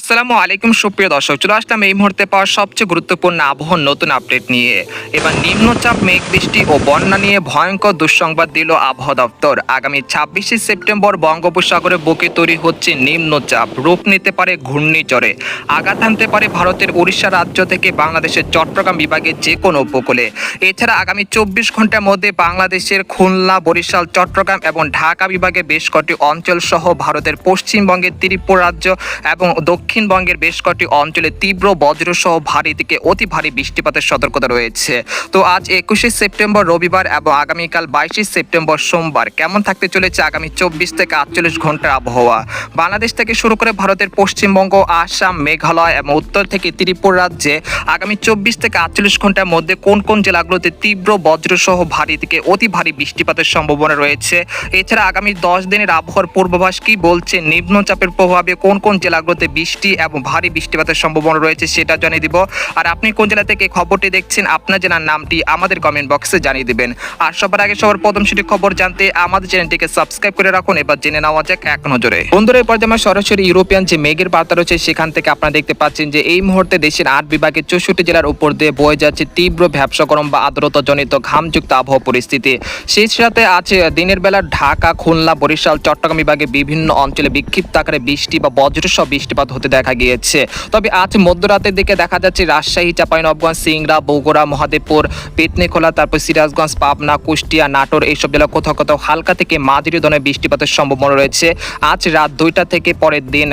আসসালামু আলাইকুম, সুপ্রিয় দর্শক। চলে আসলাম এই মুহূর্তে পাওয়া সবচেয়ে গুরুত্বপূর্ণ আবহাওয়ার নতুন আপডেট নিয়ে। এবার নিম্নচাপ, মেঘ বৃষ্টি ও বন্যা নিয়ে ভয়ঙ্কর দুঃসংবাদ দিল আবহাওয়া দপ্তর। আগামী ছাব্বিশে সেপ্টেম্বর বঙ্গোপসাগরে বুকে তৈরি হচ্ছে নিম্নচাপ। রূপ নিতে পারে ঘূর্ণিঝড়ে। আঘাত আনতে পারে ভারতের উড়িষ্যা রাজ্য থেকে বাংলাদেশের চট্টগ্রাম বিভাগের যে কোনো উপকূলে। এছাড়া আগামী চব্বিশ ঘণ্টার মধ্যে বাংলাদেশের খুলনা, বরিশাল, চট্টগ্রাম এবং ঢাকা বিভাগে বেশ কটি অঞ্চল সহ ভারতের পশ্চিমবঙ্গের ত্রিপুরা রাজ্য এবং দক্ষিণবঙ্গের বেশ কটি অঞ্চলে তীব্র বজ্রসহ ভারী থেকে অতি ভারী বৃষ্টিপাতের সতর্কতা রয়েছে। তো আজ একুশে সেপ্টেম্বর রবিবার এবং আগামীকাল বাইশে সেপ্টেম্বর সোমবার কেমন থাকতে চলেছে আগামী চব্বিশ থেকে আটচল্লিশ ঘণ্টার আবহাওয়া? বাংলাদেশ থেকে শুরু করে ভারতের পশ্চিমবঙ্গ, আসাম, মেঘালয় এবং উত্তর থেকে ত্রিপুরা রাজ্যে আগামী চব্বিশ থেকে আটচল্লিশ ঘণ্টার মধ্যে কোন কোন জেলাগুলোতে তীব্র বজ্রসহ ভারী থেকে অতি ভারী বৃষ্টিপাতের সম্ভাবনা রয়েছে? এছাড়া আগামী দশ দিনের আবহাওয়ার পূর্বাভাস কি বলছে? নিম্নচাপের প্রভাবে কোন কোন জেলাগুলোতে বৃষ্টি এবং ভারী বৃষ্টিপাতের সম্ভাবনা রয়েছে, সেটা জানিয়ে দিব। আর আপনি কোন জেলা থেকে খবরটি দেখছেন, আপনার জেলার নামটি আমাদের কমেন্ট বক্সে জানিয়ে দিবেন। আর সবার আগে সবার প্রথম সেটি খবর জানতে আমাদের চ্যানেলটিকে সাবস্ক্রাইব করে রাখুন, এবার জেনে নেওয়া যাক এক নজরে। বন্ধুরা এই পর্যায়ে আমরা সরাসরি ইউরোপিয়ান যে মেঘের বার্তা রয়েছে, সেখান থেকে আপনারা দেখতে পাচ্ছেন যে এই মুহূর্তে দেশের আট বিভাগের চৌষট্টি জেলার উপর দিয়ে বয়ে যাচ্ছে তীব্র ব্যবসা গরম বা আর্দ্রতাজনিত ঘামযুক্ত আবহাওয়া পরিস্থিতি। সেই সাথে আছে দিনের বেলা ঢাকা, খুলনা, বরিশাল, চট্টগ্রাম বিভাগে বিভিন্ন অঞ্চলে বিক্ষিপ্ত আকারে বৃষ্টি বা বজ্রসহ বৃষ্টিপাত হতে দেখা গিয়েছে। তবে আজ মধ্যরাতের দিকে দেখা যাচ্ছে রাজশাহী, চাঁপাইনবাবগঞ্জ, সিংড়া, বগুড়া, মহাদেবপুর, পেটনিখোলা, তারপর সিরাজগঞ্জ, পাবনা, কুষ্টিয়া, নাটোর এইসব জেলা কোথাও কোথাও হালকা থেকে মাঝারি ধরনের বৃষ্টিপাতের সম্ভাবনা রয়েছে। আজ রাত দুইটা থেকে পরের দিন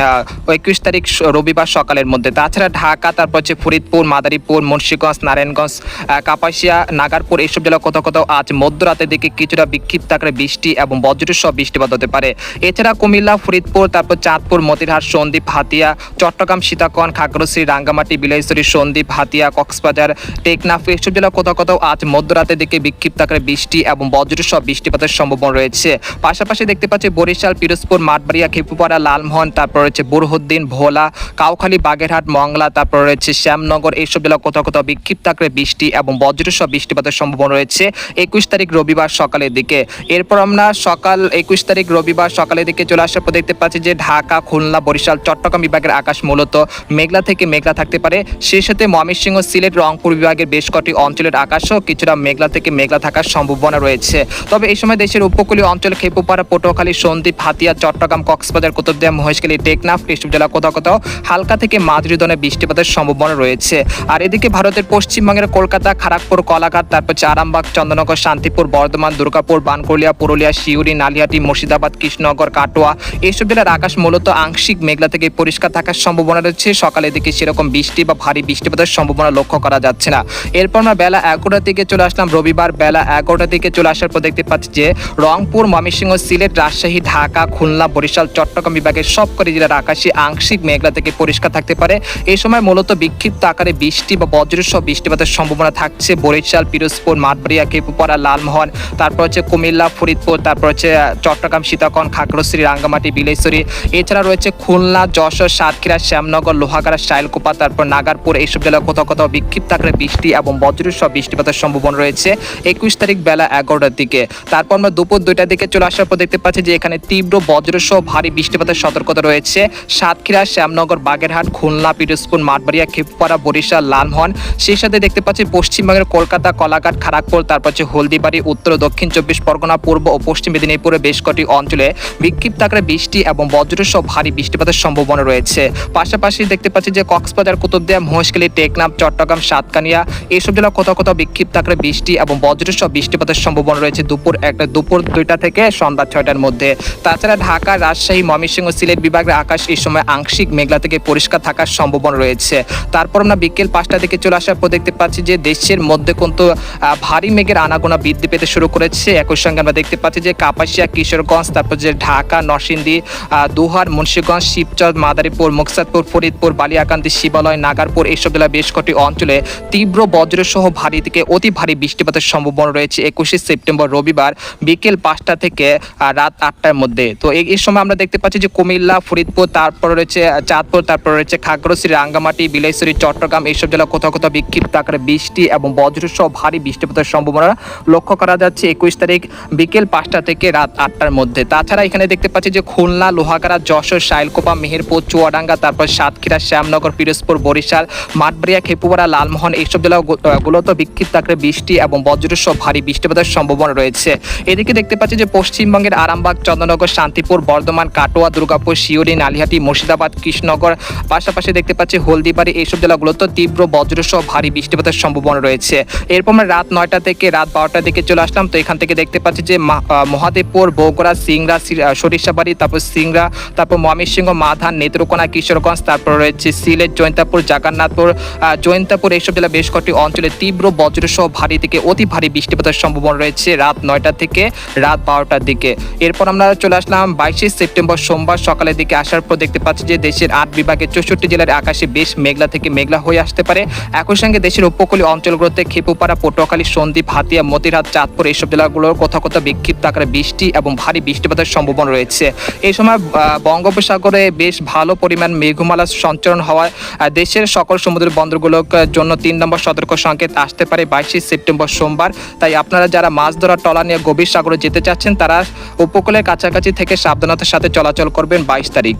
একুশ তারিখ রবিবার সকালের মধ্যে। তাছাড়া ঢাকা, তারপর হচ্ছে ফরিদপুর, মাদারীপুর, মুন্সীগঞ্জ, নারায়ণগঞ্জ কাপাসিয়া, নাগারপুর এইসব জেলা কোথাও কোথাও আজ মধ্যরাতের দিকে কিছুটা বিক্ষিপ্ত আকারে বৃষ্টি এবং বজ্রসহ বৃষ্টিপাত হতে পারে। এছাড়া কুমিল্লা, ফরিদপুর, তারপর চাঁদপুর, মতিরহাট, সন্দ্বীপ, হাতিয়া চট্টগ্রাম সীতাকন খাগড়শ্রী রাঙ্গামাটি, বিলাইছড়ি, সন্দ্বীপ, হাতিয়া, কক্সবাজার, টেকনাফ এইসব জেলা কোথাও কোথাও আজ মধ্যরাতের দিকে বিক্ষিপ্ত আকারে বৃষ্টি এবং বজ্রসহ বৃষ্টিপাতের সম্ভাবনা রয়েছে। পাশাপাশি দেখতে পাচ্ছি বরিশাল, পিরোজপুর, মাঠবাড়িয়া, খেপুপাড়া, লালমোহন, তারপর রয়েছে বুরহুদ্দিন, ভোলা, কাউখালী, বাগেরহাট, মংলা, তারপর রয়েছে শ্যামনগর, এইসব জেলা কোথাও কোথাও বিক্ষিপ্ত আকারে বৃষ্টি এবং বজ্রসহ বৃষ্টিপাতের সম্ভাবনা রয়েছে একুশ তারিখ রবিবার সকালের দিকে। এরপর আমরা সকাল একুশ তারিখ রবিবার সকালের দিকে চলে আসার পর দেখতে পাচ্ছি যে ঢাকা, খুলনা, বরিশাল, চট্টগ্রাম বিভাগের আকাশ মূলত মেঘলা থেকে মেঘলা থাকতে পারে। সেই সাথে ময়মনসিংহ, সিলেট, রংপুর বিভাগের বেশ কটি অঞ্চলের আকাশও কিছুটা মেঘলা থেকে মেঘলা থাকার সম্ভাবনা রয়েছে। তবে এই সময় দেশের উপকূলীয় অঞ্চল খেপুপাড়া, পটুয়াখালী, সন্দ্বীপ, হাতিয়া, চট্টগ্রাম, কক্সবাজার, কুতুবদিয়া, মহেশখালী, টেকনাফ এসব জেলা কোথাও কোথাও হালকা থেকে মাঝারি ধরনের বৃষ্টিপাতের সম্ভাবনা রয়েছে। আর এদিকে ভারতের পশ্চিমবঙ্গের কলকাতা খড়গপুর কলাঘাট, তারপর হচ্ছে আরামবাগ চন্দ্রনগর, শান্তিপুর, বর্ধমান, দুর্গাপুর, বানকুলিয়া, পুরুলিয়া শিউরি নালিয়াটি মুর্শিদাবাদ, কৃষ্ণনগর, কাটোয়া, এইসব জেলার আকাশ মূলত আংশিক মেঘলা থেকে পরিষ্কার থাকার সম্ভাবনা রয়েছে। সকালের দিকে সেরকম বৃষ্টি বা ভারী বৃষ্টিপাতের সম্ভাবনা লক্ষ্য করা যাচ্ছে না। এরপর আমরা বেলা এগারোটার দিকে চলে আসলাম। রবিবার বেলা এগারোটার দিকে চলে আসার পর দেখতে পাচ্ছি যে, রংপুর, ময়মনসিংহ, সিলেট, রাজশাহী, ঢাকা, খুলনা, বরিশাল, চট্টগ্রাম বিভাগের সবকটি জেলার আকাশে আংশিক মেঘলা থেকে পরিষ্কার থাকতে পারে। এই সময় মূলত বিক্ষিপ্ত আকারে বৃষ্টি বা বজ্রসহ বৃষ্টিপাতের সম্ভাবনা থাকছে। বরিশাল, পিরোজপুর, মাঠবাড়িয়া, কেপুপাড়া, লালমোহন, তারপর হচ্ছে কুমিল্লা, ফরিদপুর, তারপর হচ্ছে, চট্টগ্রাম সীতাকন খাগড়শ্রী রাঙ্গামাটি, বিলেশ্বরী। এছাড়া রয়েছে খুলনা, যশোর সাতক্ষীরা, শ্যামনগর, লোহাগাড়া, শাইলকুপা, তারপর নাগারপুর, এইসব জেলা কোথাও কোথাও বিক্ষিপ্ত আকারে বৃষ্টি এবং বজ্রসহ বৃষ্টিপাতের সম্ভাবনা রয়েছে একুশ তারিখ বেলা এগারোটার দিকে। তারপর আমরা দুপুর দুইটার দিকে চলে আসার পর দেখতে পাচ্ছি যে এখানে তীব্র বজ্রসহ ভারী বৃষ্টিপাতের সতর্কতা রয়েছে। সাতক্ষীরা, শ্যামনগর, বাগেরহাট, খুলনা, পিরোজপুর, মাঠবাড়িয়া, খেপুপাড়া, বরিশাল, লালমোহন, সেই সাথে দেখতে পাচ্ছি পশ্চিমবঙ্গের কলকাতা, কলাঘাট খড়গপুর তারপর হচ্ছে হলদিবাড়ি, উত্তর দক্ষিণ চব্বিশ পরগনা, পূর্ব ও পশ্চিম মেদিনীপুরে বেশ কটি অঞ্চলে বিক্ষিপ্ত আকারে বৃষ্টি এবং বজ্রসহ ভারী বৃষ্টিপাতের সম্ভাবনা রয়েছে। পাশাপাশি দেখতে পাচ্ছি যে কক্সবাজার, কুতুবদিয়া, মহেশখালী, টেকনাফ, চট্টগ্রাম, সাতকানিয়া এইসব জেলা কোথাও কোথাও বিক্ষিপ্ত আকারে বৃষ্টি এবং বজ্রসহ বৃষ্টিপাতের সম্ভাবনা রয়েছে দুপুর একটা, দুপুর দুইটা থেকে সন্ধ্যা ছয়টার মধ্যে। তাছাড়া ঢাকা, রাজশাহী, ময়মনসিংহ, সিলেট বিভাগের আকাশ এই সময় আংশিক মেঘলা থেকে পরিষ্কার থাকার সম্ভাবনা রয়েছে। তারপর আমরা বিকেল পাঁচটা দিকে চলে আসার পর দেখতে পাচ্ছি যে দেশের মধ্যে কিন্তু ভারী মেঘের আনাগোনা বৃদ্ধি পেতে শুরু করেছে। একই সঙ্গে আমরা দেখতে পাচ্ছি যে কাপাসিয়া, কিশোরগঞ্জ, তারপর যে ঢাকা, নরসিংদী দুহার, মুন্সিগঞ্জ, শিবচর, মাদারীপুর মুকসাদপুর ফরিদপুর, বালিয়াকান্দি, শিবালয়, নাগারপুর এইসব জেলা বেশ কটি অঞ্চলে তীব্র বজ্রসহ ভারী থেকে অতি ভারী বৃষ্টিপাতের সম্ভাবনা রয়েছে একুশে সেপ্টেম্বর রবিবার বিকেল পাঁচটা থেকে রাত আটটার মধ্যে। তো এই সময় আমরা দেখতে পাচ্ছি যে কুমিল্লা, ফরিদপুর, তারপর রয়েছে চাঁদপুর, তারপর রয়েছে খাগড়শ্রী রাঙ্গামাটি, বিলাইছড়ি, চট্টগ্রাম এইসব জেলা কোথাও কোথাও বিক্ষিপ্ত আকারে বৃষ্টি এবং বজ্রসহ ভারী বৃষ্টিপাতের সম্ভাবনা লক্ষ্য করা যাচ্ছে একুশ তারিখ বিকেল পাঁচটা থেকে রাত আটটার মধ্যে। তাছাড়া এখানে দেখতে পাচ্ছি যে খুলনা, লোহাগাড়া, যশোর, শাইলকোপা, মেহেরপুর চুয়া চুয়াডাঙ্গা তারপর সাতক্ষীরা শ্যামনগর পিরোজপুর বরিশাল মাঠবাড়িয়া খেপুপাড়া লালমোহন এইসব জেলাগুলোতে বিক্ষিপ্ত আকারে বৃষ্টি এবং বজ্রসহ ভারী বৃষ্টিপাতের সম্ভাবনা রয়েছে। এদিকে দেখতে পাচ্ছি যে পশ্চিমবঙ্গের আরামবাগ চন্দ্রনগর শান্তিপুর বর্ধমান কাটোয়া দুর্গাপুর শিউরি নালিহাটি মুর্শিদাবাদ কৃষ্ণনগর পাশাপাশি দেখতে পাচ্ছি হলদিবাড়ি এইসব জেলাগুলোতে তীব্র বজ্রসহ ভারী বৃষ্টিপাতের সম্ভাবনা রয়েছে। এরপর আমরা রাত নয়টা থেকে রাত বারোটার দিকে চলে আসলাম তো এখান থেকে দেখতে পাচ্ছি যে মহাদেবপুর বগুড়া সিংড়া সি- আহ, সরিষাবাড়ি তারপর সিংড়া তারপর ময়মনসিংহ মাধান নেত্রকোনা কিশোরগঞ্জ তারপর রয়েছে সিলেট জৈন্তাপুর জাগান্নাথপুর আহ, জৈন্তাপুর এইসব জেলা বেশ কয়েকটি অঞ্চলে তীব্র বজ্রসহ ভারী থেকে অতি ভারী বৃষ্টিপাতের সম্ভাবনা রয়েছে রাত নয়টা থেকে রাত বারোটার দিকে। এরপর আমরা চলে আসলাম বাইশে সেপ্টেম্বর সোমবার সকালের দিকে আসার পর দেখতে পাচ্ছি যে দেশের আট বিভাগের চৌষট্টি জেলার আকাশে বেশ মেঘলা থেকে মেঘলা হয়ে আসতে পারে। একই সঙ্গে দেশের উপকূলীয় অঞ্চলগুলোতে খেপুপাড়া পটুয়াখালী সন্দ্বীপ হাতিয়া মতিরহাট চাঁদপুর এইসব জেলাগুলোর কোথাও কোথাও বিক্ষিপ্ত আকারে বৃষ্টি এবং ভারী বৃষ্টিপাতের সম্ভাবনা রয়েছে। এই সময় বঙ্গোপসাগরে বেশ ভালো পরিমাণ মেঘমালা সঞ্চরণ হওয়ায় দেশের সকল সমুদ্র বন্দরগুলোর জন্য তিন নম্বর সতর্ক সংকেত আসতে পারে বাইশে সেপ্টেম্বর সোমবার। তাই আপনারা যারা মাছ ধরা টলা নিয়ে গভীর সাগরে যেতে চাচ্ছেন, তারা উপকূলের কাছাকাছি থেকে সাবধানতার সাথে চলাচল করবেন বাইশ তারিখ।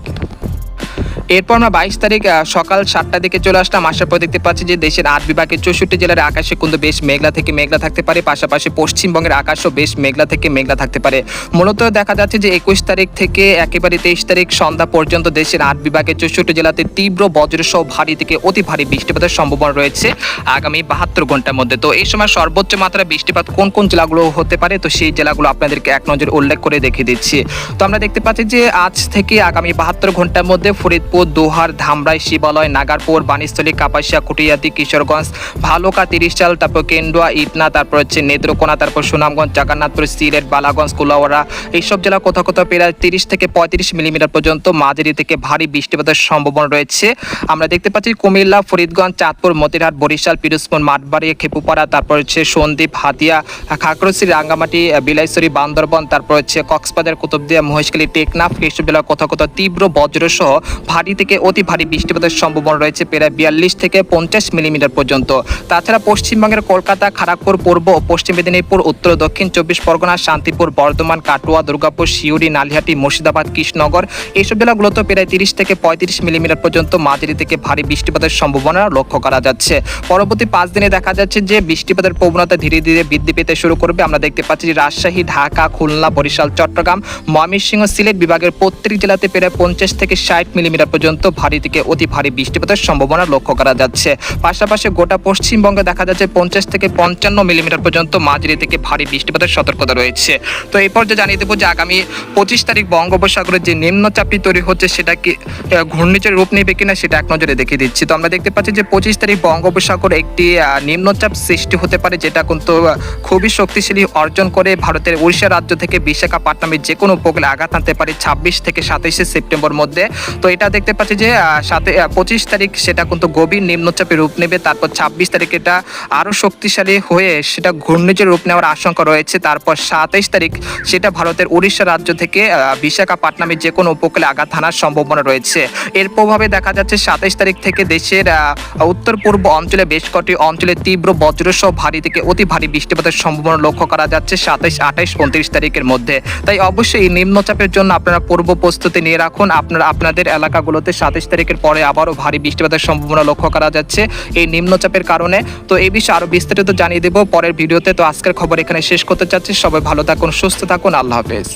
এরপর আমরা বাইশ তারিখ সকাল সাতটার দিকে চলে আসলাম। আসার পর দেখতে পাচ্ছি যে দেশের আট বিভাগের চৌষট্টি জেলার আকাশে কিন্তু বেশ মেঘলা থেকে মেঘলা থাকতে পারে। পাশাপাশি পশ্চিমবঙ্গের আকাশও বেশ মেঘলা থেকে মেঘলা থাকতে পারে। মূলত দেখা যাচ্ছে যে একুশ তারিখ থেকে একেবারে তেইশ তারিখ সন্ধ্যা পর্যন্ত দেশের আট বিভাগের চৌষট্টি জেলাতে তীব্র বজ্রসহ ভারী থেকে অতি ভারী বৃষ্টিপাতের সম্ভাবনা রয়েছে আগামী বাহাত্তর ঘণ্টার মধ্যে। তো এই সময় সর্বোচ্চ মাত্রায় বৃষ্টিপাত কোন কোন জেলাগুলো হতে পারে? তো সেই জেলাগুলো আপনাদেরকে এক নজর উল্লেখ করে দেখিয়ে দিচ্ছি। তো আমরা দেখতে পাচ্ছি যে আজ থেকে আগামী বাহাত্তর ঘণ্টার মধ্যে ফরিদপুর দোহার ধামরাই শিবালয়, নাগারপুর বানিস্থলী কাপাসিয়া, কুটিয়াদি, কিশোরগঞ্জ, ভালুকা তিরিশাল তারপর কেন্ডুয়া ইটনা, তারপর হচ্ছে নেত্রকোনা, তারপর সুনামগঞ্জ, জাগান্নাথপুর, সিলেট, বালাগঞ্জ কুলাওয়ারা এইসব জেলা কোথাও কোথাও প্রায় তিরিশ থেকে পঁয়ত্রিশ মিলিমিটার পর্যন্ত মাঝারি থেকে ভারী বৃষ্টিপাতের সম্ভাবনা রয়েছে। আমরা দেখতে পাচ্ছি কুমিল্লা, ফরিদগঞ্জ, চাঁদপুর, মতিরহাট, বরিশাল, পিরোজপুর, মাঠবাড়ি, খেপুপাড়া, তারপর হচ্ছে সন্দ্বীপ, হাতিয়া খাগড়াছড়ি রাঙ্গামাটি, বিলাইছড়ি, বান্দরবন, তারপর হচ্ছে কক্সবাজার, কুতুবদিয়া, মহেশখালী, টেকনাফ, এইসব জেলা কোথাও কোথাও তীব্র বজ্রসহ ভারী থেকে অতি ভারী বৃষ্টিপাতের সম্ভাবনা রয়েছে প্রায় বিয়াল্লিশ থেকে পঞ্চাশ মিলিমিটার পর্যন্ত। তাছাড়া পশ্চিমবঙ্গের কলকাতা খড়গপুর পূর্ব পশ্চিম মেদিনীপুর, উত্তর দক্ষিণ চব্বিশ পরগনা, শান্তিপুর, বর্ধমান, কাটোয়া, দুর্গাপুর শিউরি নালিহাটি, মুর্শিদাবাদ, কৃষ্ণনগর এইসব জেলাগুলোতে প্রায় তিরিশ থেকে পঁয়ত্রিশ মিলিমিটার পর্যন্ত মাঝারি থেকে ভারী বৃষ্টিপাতের সম্ভাবনা লক্ষ্য করা যাচ্ছে। পরবর্তী পাঁচ দিনে দেখা যাচ্ছে যে বৃষ্টিপাতের প্রবণতা ধীরে ধীরে বৃদ্ধি পেতে শুরু করবে। আমরা দেখতে পাচ্ছি যে রাজশাহী, ঢাকা, খুলনা, বরিশাল, চট্টগ্রাম, ময়মনসিংহ, সিলেট বিভাগের প্রত্যেক জেলাতে প্রায় পঞ্চাশ থেকে ষাট মিলিমিটার পর্যন্ত ভারী থেকে অতি ভারী বৃষ্টিপাতের সম্ভাবনা লক্ষ্য করা যাচ্ছে। পাশাপাশি গোটা পশ্চিমবঙ্গে দেখা যাচ্ছে পঞ্চাশ থেকে পঞ্চান্ন মিলিমিটার পর্যন্ত মাঝারি থেকে ভারী বৃষ্টিপাতের সতর্কতা রয়েছে। তো এই পর্যায়ে জানিয়ে দেবো যে আগামী পঁচিশ তারিখ বঙ্গোপসাগরে যে নিম্নচাপটি তৈরি হচ্ছে সেটা কি ঘূর্ণিঝড় রূপ নেবে কিনা সেটা এক নজরে দেখিয়ে দিচ্ছি। তো আমরা দেখতে পাচ্ছি যে পঁচিশ তারিখ বঙ্গোপসাগর একটি নিম্নচাপ সৃষ্টি হতে পারে যেটা কিন্তু খুবই শক্তিশালী অর্জন করে ভারতের উড়িষ্যা রাজ্য থেকে বিশাখাপাট্টনামের যে কোনো উপকূলে আঘাত আনতে পারে ছাব্বিশ থেকে সাতাইশে সেপ্টেম্বর মধ্যে। তো এটা দেখতে পাচ্ছি যে সাথে পঁচিশ তারিখ সেটা কিন্তু গভীর নিম্নচাপে রূপ নেবে তারপর ছাব্বিশ তারিখ এটা আরও শক্তিশালী হয়ে সেটা ঘূর্ণিঝড় রূপ নেওয়ার আশঙ্কা রয়েছে। তারপর সাতাইশ তারিখ সেটা ভারতের উড়িষ্যা রাজ্য থেকে আহ, বিশাখাপাট্টনামের যে কোনো উপকূলে আঘাত হানার সম্ভাবনা রয়েছে। এর প্রভাবে দেখা যাচ্ছে সাতাইশ তারিখ থেকে দেশের উত্তর পূর্ব অঞ্চলে বেশ কটি অঞ্চলে তীব্র বজ্রসহ ভারী থেকে অতি ভারী বৃষ্টিপাতের সম্ভাবনা লক্ষ্য করা যাচ্ছে সাতাইশ আঠাইশ উনত্রিশ তারিখের মধ্যে। তাই অবশ্যই এই নিম্নচাপের জন্য আপনারা পূর্ব প্রস্তুতি নিয়ে রাখুন। আপনারা আপনাদের এলাকাগুলোতে সাতাইশ তারিখের পরে আবারও ভারী বৃষ্টিপাতের সম্ভাবনা লক্ষ্য করা যাচ্ছে। এই নিম্নচাপের কারণে। তো এই বিষয়ে আরও বিস্তারিত জানিয়ে দেবো পরের ভিডিওতে। তো আজকের খবর এখানে শেষ করতে চাচ্ছি। সবাই ভালো থাকুন, সুস্থ থাকুন। আল্লাহ হাফেজ।